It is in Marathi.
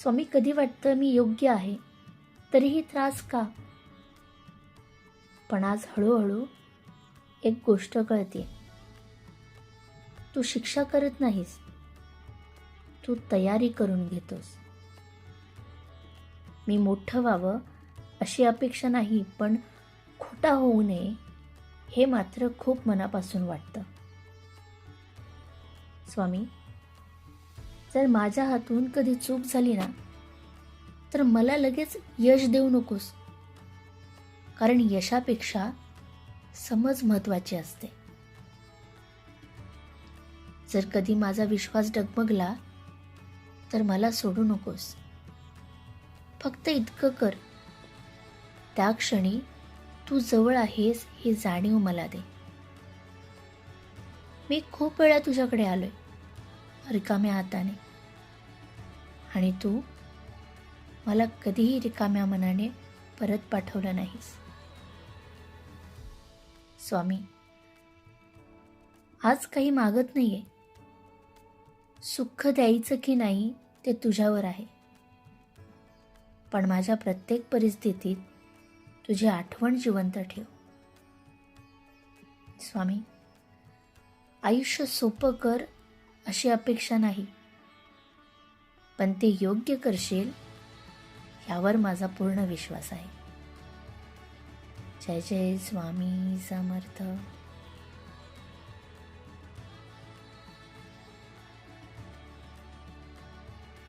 स्वामी कधी वाटतं मी योग्य आहे? तरीही त्रास का? पण आज हळूहळू एक गोष्ट कळते तू शिक्षा करत नाहीस. तू तयारी करून घेतोस. मी मोठं व्हावं अशी अपेक्षा नाही पण खोटा होऊ नये हे मात्र खूप मनापासून वाटतं. स्वामी जर माझ्या हातून कधी चूक झाली ना तर मला लगेच यश देऊ नकोस. कारण यशापेक्षा समज महत्वाची असते. जर कधी माझा विश्वास डगमगला तर मला सोडू नकोस. फक्त इतकं कर. त्या क्षणी तू जवळ आहेस ही जाणीव मला दे. मी खूप वेळा तुझ्याकडे आलोय. रिकाम्या हाताने. आणि तू मला कधीही रिकाम्या मनाने परत पाठवलं नाहीस. स्वामी आज काही मागत नाहीये. सुख द्यायचं की नाही ते तुझ्यावर आहे. पण माझ्या प्रत्येक परिस्थितीत तुझी आठवण जिवंत ठेव. स्वामी आयुष्य सोपं कर अशी अपेक्षा नाही. पण ते योग्य करशील यावर माझा पूर्ण विश्वास आहे. जय जय स्वामी समर्थ.